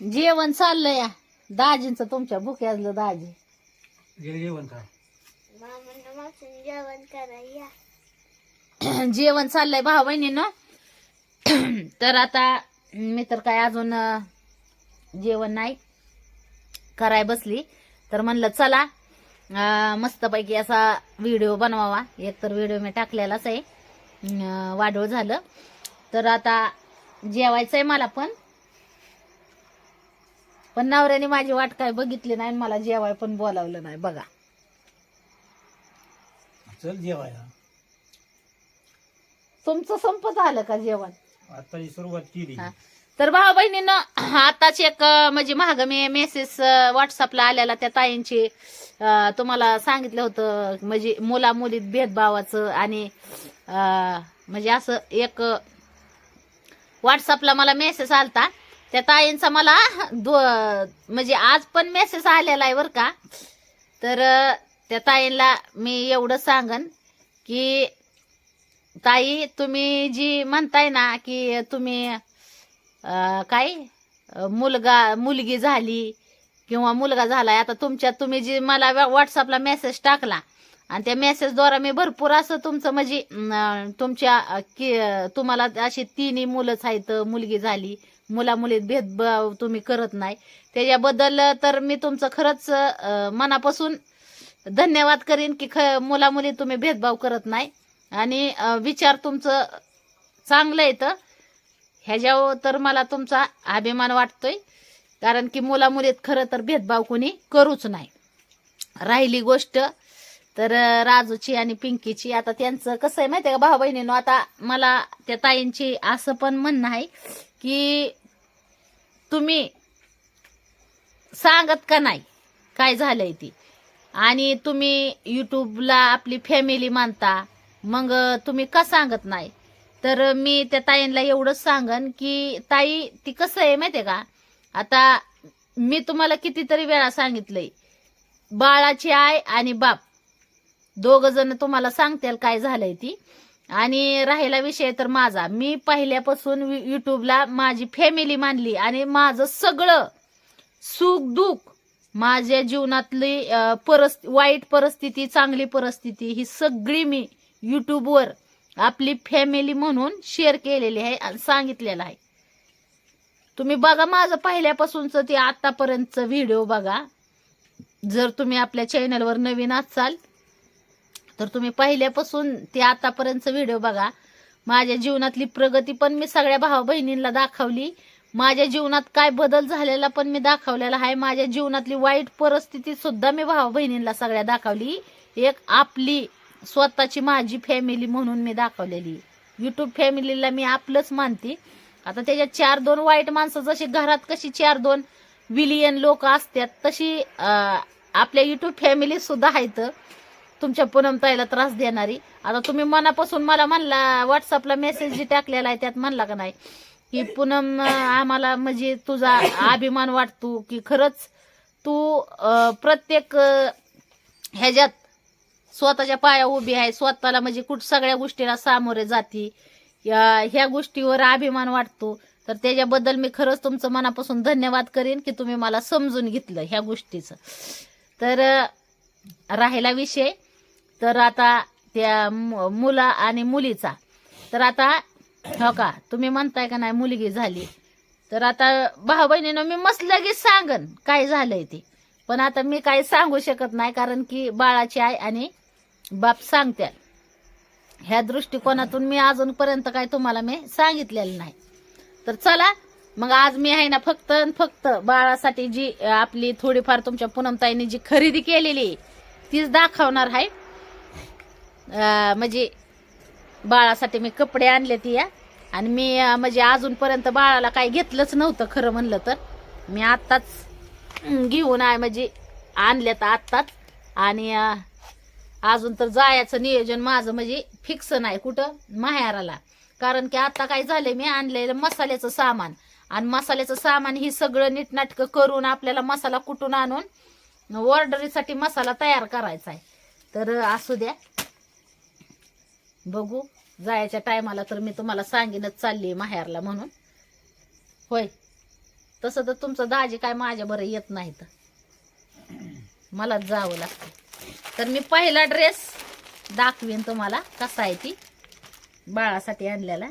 जेवण चाललंय या. दाजींचं तुमच्या भुक्याजलं दाजी. गेले जेवण का? जेवण करायला. जेवण चाललंय भाऊ बहिणीनं. तर आता मी तर काय अजून अं, जेवण नाही कराय बसली. तर म्हणलं चला अं, मस्तपैकी असा व्हिडिओ बनवावा. एक तर व्हिडिओ मी टाकलेलाच आहे. अं, वाढोळ झालं. तर आता जेवायचंय मला पण. पण नवऱ्याने माझी वाट काय बघितली नाही आणि मला जेवाय पण बोलावलं नाही. बघा. चल जेवायला. तुमचं संपत आलं का जेवण? सुरुवात केली. हा. तर भाऊ बहिणीनं आताच एक अं, म्हणजे महाग मी मेसेज व्हॉट्सअपला आलेला त्या ताईंची अं, तुम्हाला सांगितलं होतं म्हणजे मुला मुलीत भेदभावाचं आणि अं, म्हणजे असं एक व्हॉट्सअपला मला मेसेज आलता. त्या ताईंचा मला दो म्हणजे आज पण मेसेज आलेला आहे बरं का. तर त्या ताईंना मी एवढं सांगन की ताई तुम्ही जी म्हणताय ना की तुम्ही काय मुलगा मुलगी झाली किंवा मुलगा झालाय आता तुमच्या तुम्ही जी मला व्हॉट्सअपला मेसेज टाकला आणि त्या मेसेजद्वारा मी भरपूर असं तुमचं म्हणजे तुमच्या की तुम्हाला अशी तिन्ही मुलंच आहेत मुलगी झाली मुलामुलीत भेदभाव तुम्ही करत नाही. त्याच्याबद्दल तर मी तुमचं खरंच मनापासून धन्यवाद करीन की ख मुलामुली तुम्ही भेदभाव करत नाही. आणि विचार तुमचं चांगलं येतं ह्याच्यावर तर मला तुमचा अभिमान वाटतोय. कारण की मुलामुलीत खरं तर भेदभाव कोणी करूच नाही. राहिली गोष्ट तर राजूची आणि पिंकीची. आता त्यांचं कसं आहे माहितीये का? भाऊ बहिणीनं आता मला त्या ताईंची असं पण म्हणणं आहे की तुम्ही सांगत का नाही? काय झालंय ती? आणि तुम्ही युट्यूबला आपली फॅमिली मानता मग तुम्ही का सांगत नाही? तर मी त्या ताईंना एवढंच सांगन की ताई ती कसं आहे माहितीये का? आता मी तुम्हाला कितीतरी वेळा सांगितलंय बाळाची आय आणि बाप दोघ जण तुम्हाला सांगतील काय झालंय ती. आणि राहिला विषय तर माझा. मी पहिल्यापासून युट्यूबला माझी फॅमिली मानली आणि माझं सगळं सुख दुःख माझ्या जीवनातली परस् वाईट परिस्थिती चांगली परिस्थिती ही सगळी मी युट्यूबवर आपली फॅमिली म्हणून शेअर केलेली आहे आणि सांगितलेलं आहे. तुम्ही बघा माझं पहिल्यापासूनचं ते आतापर्यंतचं व्हिडिओ बघा. जर तुम्ही आपल्या चॅनलवर नवीन असाल तर तुम्ही पहिल्यापासून ते आतापर्यंत व्हिडिओ बघा. माझ्या जीवनातली प्रगती पण मी सगळ्या भावा बहिणींना दाखवली. माझ्या जीवनात काय बदल झालेला पण मी दाखवलेला आहे. माझ्या जीवनातली वाईट परिस्थिती सुद्धा मी भावा बहिणींना सगळ्या दाखवली. एक आपली स्वतःची माझी फॅमिली म्हणून मी दाखवलेली. युट्यूब फॅमिलीला मी आपलंच मानते. आता त्याच्यात चार दोन वाईट माणसं जशी घरात कशी चार दोन विलियन लोक असतात तशी आपल्या युट्यूब फॅमिली सुद्धा आहेत. तुमच्या पूनम ताईला त्रास देणारी. आता तुम्ही मनापासून मला म्हणला व्हॉट्सअपला मेसेज जी टाकलेला आहे त्यात म्हणला का नाही की पूनम आम्हाला म्हणजे तुझा अभिमान वाटतो की खरंच तू प्रत्येक ह्याच्यात स्वतःच्या पाया उभी आहे स्वतःला म्हणजे कुठ सगळ्या गोष्टीला सामोरे जाती. या- ह्या गोष्टीवर अभिमान वाटतो. तर त्याच्याबद्दल मी खरंच तुमचं मनापासून धन्यवाद करेन की तुम्ही मला समजून घेतलं ह्या गोष्टीचं. तर राहिला विषय. तर आता त्या मु- मुला आणि मुलीचा. तर आता हो का तुम्ही म्हणताय का नाही मुलगी झाली. तर आता भाऊ बहिणीनं मी मस्त लगेच सांगन काय झालंय ते. पण आता मी काही सांगू शकत नाही कारण की बाळाची आई आणि बाप सांगत्या ह्या दृष्टिकोनातून मी अजूनपर्यंत काय तुम्हाला मी सांगितलेलं नाही. तर चला मग आज मी आहे ना फक्त आणि फक्त बाळासाठी जी आपली थोडीफार तुमच्या पूनमताईने जी खरेदी केलेली आहे, तीच दाखवणार आहे. म्हणजे बाळासाठी मी कपडे आणले ती या आणि मी म्हणजे अजूनपर्यंत बाळाला काही घेतलंच नव्हतं खरं म्हणलं तर. मी आत्ताच घेऊन आहे म्हणजे आणल्यात आत्ताच. आणि अजून तर जायचं नियोजन माझं म्हणजे फिक्स नाही कुठं माहेराला. कारण की आता काय झालंय मी आणलेलं मसाल्याचं सामान. आणि मसाल्याचं सामान ही सगळं नीटनाटकं करून आपल्याला मसाला कुठून आणून ऑर्डरीसाठी मसाला तयार करायचा आहे तर असू द्या. बघू. जायच्या टायमाला तर मी तुम्हाला सांगेनच चालली माहेरला म्हणून. होय. तसं तर तुमचं दाजी काय माझ्या बरं येत नाही तर मलाच जावं लागतं. तर मी पहिला ड्रेस दाखवीन तुम्हाला कसा आहे ती. बाळासाठी आणलेला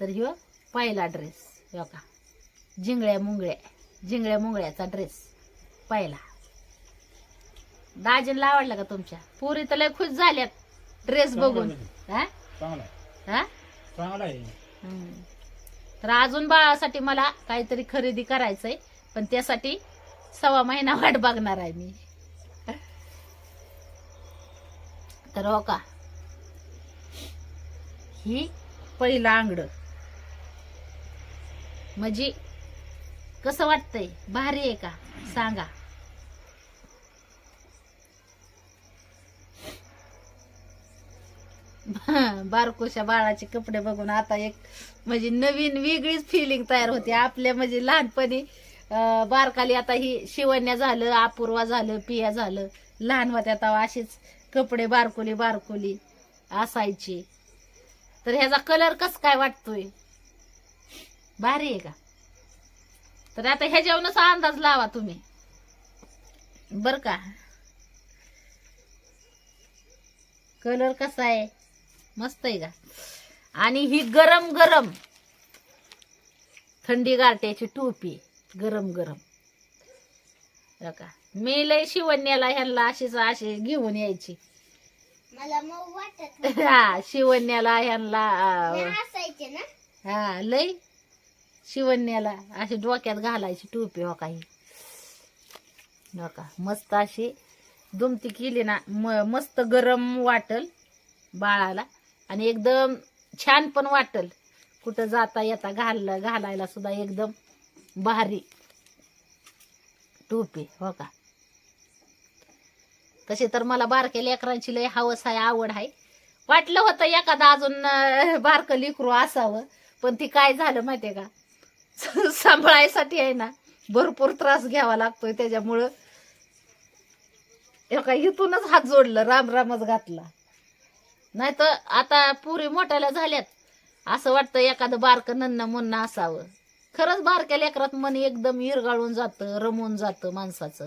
तर ह्यो पहिला ड्रेस हो का जिंगळ्या मुंगळ्या. जिंगळ्या मुंगळ्याचा ड्रेस पहिला. दाजीला आवडला का तुमच्या? पुरी तर लय खुश झाल्यात. ड्रेस बघून. हा? चांगला आहे. हा? चांगला आहे. हम्म. तर अजून बाळासाठी मला काहीतरी खरेदी करायचंय पण त्यासाठी सव्वा महिना वाट बघणार आहे मी. तर हो का? ही पहिलं आंगड. म्हणजे कसं वाटतंय? भारी आहे का? सांगा. बारकोशा बाळाचे कपडे बघून आता एक म्हणजे नवीन वेगळीच फिलिंग तयार होते. आपल्या म्हणजे लहानपणी बारकाली आता ही शिवण्या झालं अपूर्वा झालं पिया झालं. लहान होत्या तेव्हा असेच कपडे बारकोली बारकोली असायचे. तर ह्याचा कलर कस काय वाटतोय? भारी आहे का? तर आता ह्याच्यावरूनच अंदाज लावा तुम्ही. बर का? कलर कसा आहे? मस्त आहे का? आणि ही गरम गरम थंडी गारट्याची टोपी गरम गरम. का? मी लय शिवण्याला ह्यांना अशीच अशी घेऊन यायची. मला मग वाटत हा शिवण्याला ह्यांना ना. हा लय शिवण्याला अशी डोक्यात घालायची टोपी हो काही हो. का? मस्त अशी दुमती केली ना म मस्त गरम वाटल बाळाला. आणि एकदम छान पण वाटल. कुठं जाता येता घाल घालायला सुद्धा एकदम भारी. टोपी हो का? तसे तर मला बारक्या लेकरांची लय हवस आहे आवड आहे. वाटलं होतं एखादा अजून बारक बारकं लेकरू असावं पण ती काय झालं माहितीये का? सांभाळायसाठी आहे ना भरपूर त्रास घ्यावा लागतोय त्याच्यामुळं. एका इथूनच हात जोडलं राम रामच घातला. नाही तर आता पुरी मोठ्याला झाल्यात. असं वाटतं एखादं बारकं नन्न मुन्ना असावं. खरंच बारक्या लेकरात मन एकदम इरगाळून जातं रमून जातं माणसाचं.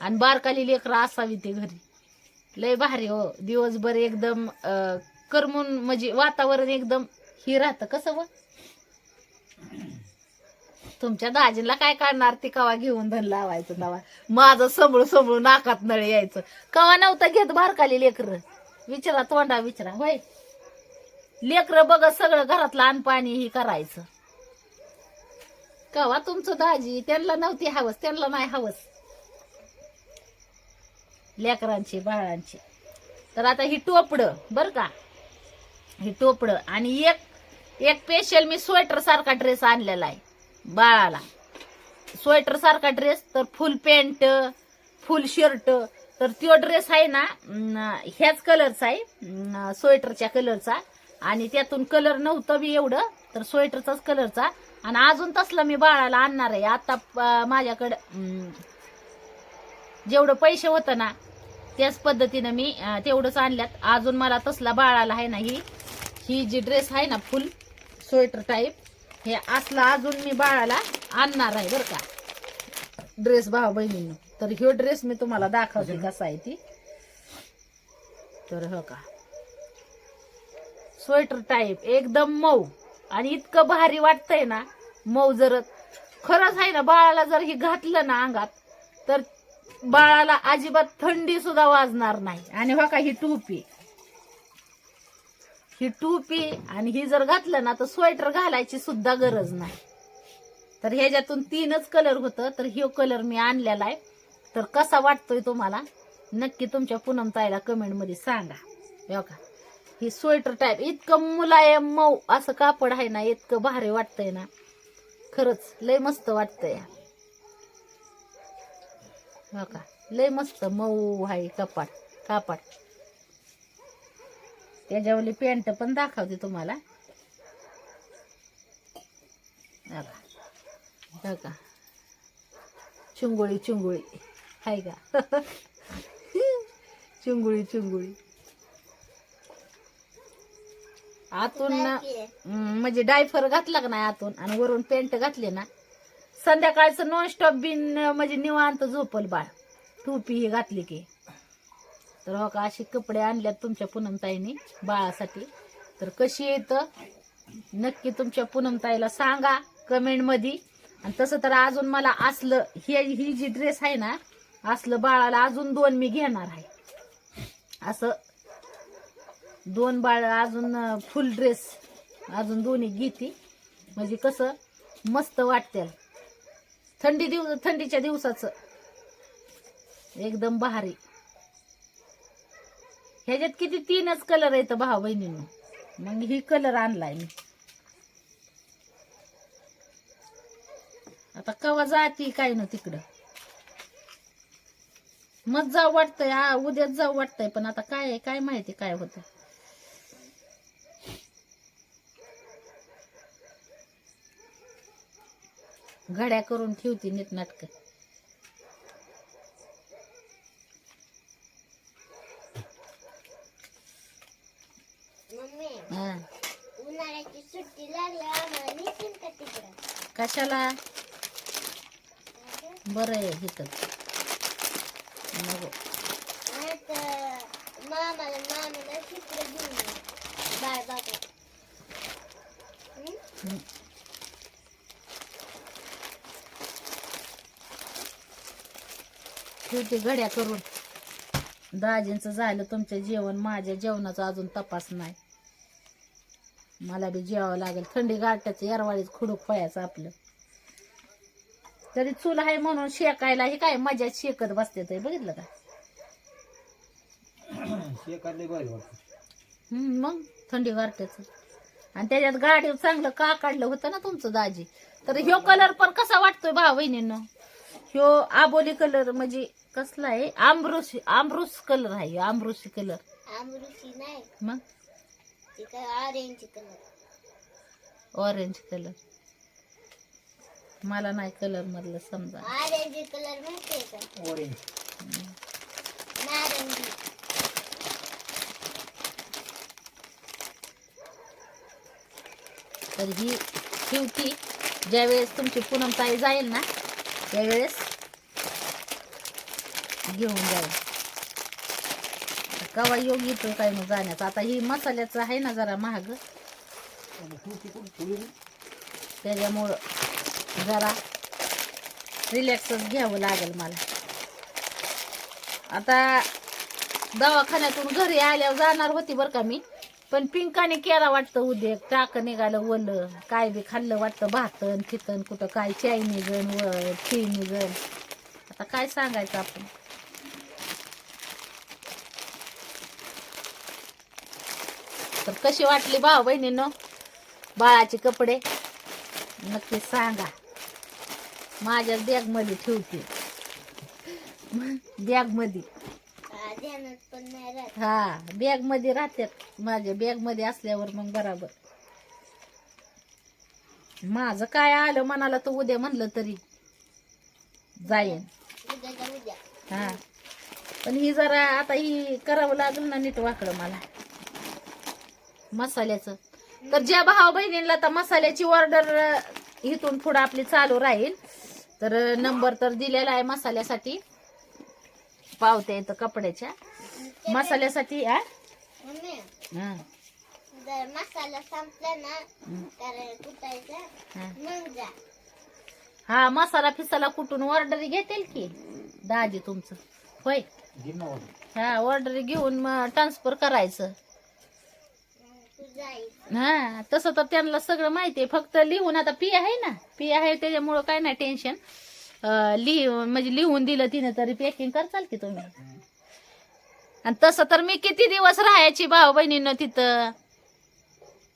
आणि बारकाली लेकरं असावी ते घरी. लय भारी हो. दिवसभर एकदम करमून म्हणजे वातावरण एकदम ही राहतं कसं व? तुमच्या दाजीला काय काढणार? ती कवा घेऊन धन लावायचं दवा माझं समळू समळू नाकात नळ यायचं. कवा नव्हतं घेत बारकाली लेकरं. विचारा तोंडा विचारा होय. लेकर बघत सगळं घरातलं अन्न पाणी ही करायचं. कवा तुमचं दाजी त्यांना नव्हती हवस त्यांना नाही हवस. लेकरांची बाळांची. तर आता ही टोपडं बर का? ही टोपडं. आणि एक एक स्पेशल मी स्वेटर सारखा ड्रेस आणलेला आहे बाळाला. स्वेटर सारखा ड्रेस तर फुल पॅन्ट फुल शर्ट तर तो ड्रेस आहे ना ह्याच कलरचा आहे स्वेटरच्या कलरचा आणि त्यातून कलर नव्हतं बी एवढं तर स्वेटरचाच कलरचा आणि अजून तसला मी बाळाला आणणार आहे. आता माझ्याकडं जेवढं पैसे होतं ना त्याच पद्धतीनं मी तेवढंच आणल्यात. अजून मला तसला बाळाला आहे ना ही ही जी ड्रेस आहे ना फुल स्वेटर टाईप हे असला अजून मी बाळाला आणणार आहे बरं का. ड्रेस भाऊ बहिणींना तर ह्यो ड्रेस मी तुम्हाला दाखवते कसा आहे ती. तर हो का? स्वेटर टाईप एकदम मऊ. आणि इतकं भारी वाटतंय ना मऊ जर. खरंच आहे ना बाळाला जर ही घातलं ना अंगात तर बाळाला अजिबात थंडी सुद्धा वाजणार नाही. आणि हो का ही टोपी. ही टोपी आणि ही जर घातलं ना तर स्वेटर घालायची सुद्धा गरज नाही. तर ह्याच्यातून तीनच कलर होतं तर ह्यो कलर मी आणलेला आहे. तर कसा वाटतोय तुम्हाला? नक्की तुमच्या पूनम ताईला कमेंटमध्ये सांगा. हो का ही स्वेटर टाईप इतकं मुलायम मऊ असं कापड आहे ना इतकं भारी वाटतंय ना. खरंच लय मस्त वाटतंय. हो का लय मस्त मऊ आहे कपाट कापड त्याच्यावरली पॅन्ट पण दाखवते तुम्हाला. हो का? हो का चुंगुळी चुंगुळी. हाय का चुंगुळी चुंगुळी. आतून ना म्हणजे डायफर घातला का नाही आतून? आणि वरून पॅन्ट घातली ना संध्याकाळचं नॉन स्टॉप बिन म्हणजे निवांत झोपल बाळ. टोपी ही घातली की. तर हो का असे कपडे आणल्यात तुमच्या पूनमताईने बाळासाठी. तर कशी येतं नक्की तुमच्या पूनमताईला सांगा कमेंटमध्ये आणि तसं तर अजून मला असलं हे ही जी ड्रेस आहे ना असलं बाळाला अजून दोन मी घेणार आहे. असं दोन बाळाला अजून फुल ड्रेस अजून दोन्ही घेते. म्हणजे कसं मस्त वाटते थंडी दिव थंडीच्या दिवसाचं एकदम भारी. ह्याच्यात किती तीनच कलर आहेत भाऊ बहिणीनं. मग ही कलर आणलाय मी. आता कवा जाती काय ना तिकडं? मग जाऊ वाटतंय हा उद्याच जाऊ वाटतंय पण आता काय आहे, काय माहिती काय होतं घड्या करून ठेवती नीटनाटक हा. कशाला? बरं आहे इथं. नको मामाला मामीला तिकडे घेऊन. बाय बाबा. ठेवते घड्या करून. दाजींचं झालं तुमचं जेवण. माझ्या जेवणाचा अजून तपास नाही. मला बी जेवावं लागेल. थंडी गाठ्याचं येरवाळीत खुडूक पायाचं आपलं. तरी चूल आहे म्हणून शेकायला हे काय मजा शेकत बसते ते बघितलं का? शेकायला बरं वाटतं. हम्म, मग थंडी गारट्याचं आणि त्याच्यात गाडी चांगलं का काढलं होतं ना तुमचं दाजी? तर ह्यो कलर पण कसा वाटतोय भाऊ बहिणींनो ह्यो आबोली कलर म्हणजे कसला आहे? आंब्रुस आंब्रुस कलर आहे ह्यो, आंब्रुसी कलर आमरुची नाही. मग? ती काय ऑरेंज कलर ऑरेंज कलर मला नाही कलर मधलं समजा. ऑरेंज कलर माहितीये का? ऑरेंज नारंगी तर ही ठेवती ज्यावेळेस तुमची पूनमताई जाईल ना त्यावेळेस घेऊन जाईल. कवा योग येतो काय मग जाण्याचा? आता ही मसाल्याचं आहे ना जरा महाग? त्याच्यामुळं जरा रिलॅक्सच घ्यावं लागेल मला. आता दवाखान्यातून घरी आल्यावर जाणार होती बरं का मी पण पिंकाने केला वाटतं उद्या. टाक निघालं ओलं काय बी खाल्लं वाटतं भातन फितन कुठं काय चायनीजन व चिनीजन आता काय सांगायचं आपण? तर कशी वाटली भाऊ बहिणीनं? बाळाचे कपडे? नक्की सांगा. माझ्या बॅगमध्ये ठेवते. बॅगमध्ये. हा, बॅगमध्ये राहतात माझ्या बॅगमध्ये असल्यावर मग बराबर. माझं काय आलं मनाला तर उद्या म्हणलं तरी जाईन. हा. पण ही जरा आता ही करावं लागेल ना नीट वाकडं मला. मसाल्याचं. तर ज्या भाऊ बहिणींना तर मसाल्याची ऑर्डर इथून पुढे आपली चालू राहील. तर नंबर तर दिलेला आहे मसाल्यासाठी. पावत्या येतं कपड्याच्या. मसाल्यासाठी आ? हा, जर मसाला संपला ना हं, तर कुटायचा. हा. मग जा. हा मसाला फिसाला कुठून ऑर्डर घेतील की? दाजी तुमचं. होय. हा ऑर्डर घेऊन मग ट्रान्सफर करायचं. हा तसं तर त्यांना सगळं माहिती आहे. फक्त लिहून आता पी आहे ना. पी आहे त्याच्यामुळं काय नाही टेन्शन लिह म्हणजे लिहून दिलं तिने तरी पॅकिंग करचाल की तुम्ही. आणि तसं तर मी किती दिवस राहायची भाऊ बहिणीनं तिथं?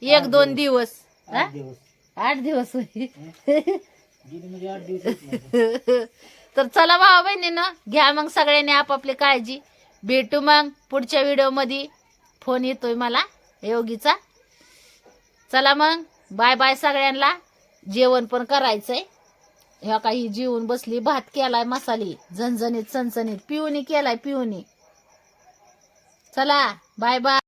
एक दोन दिवस. हा? आठ दिवस म्हणजे. तर चला भाऊ बहिणीनं घ्या मग सगळ्यांनी आपापली काळजी. भेटू मग पुढच्या व्हिडिओमध्ये. फोन येतोय मला योगीचा. चला मग. बाय बाय सगळ्यांना. जेवण पण करायचंय. ह्या काही जेवून बसली भात केलाय मसाली झणझणीत चणचणीत. पिऊनी केलाय पिऊनी. चला. Bye bye.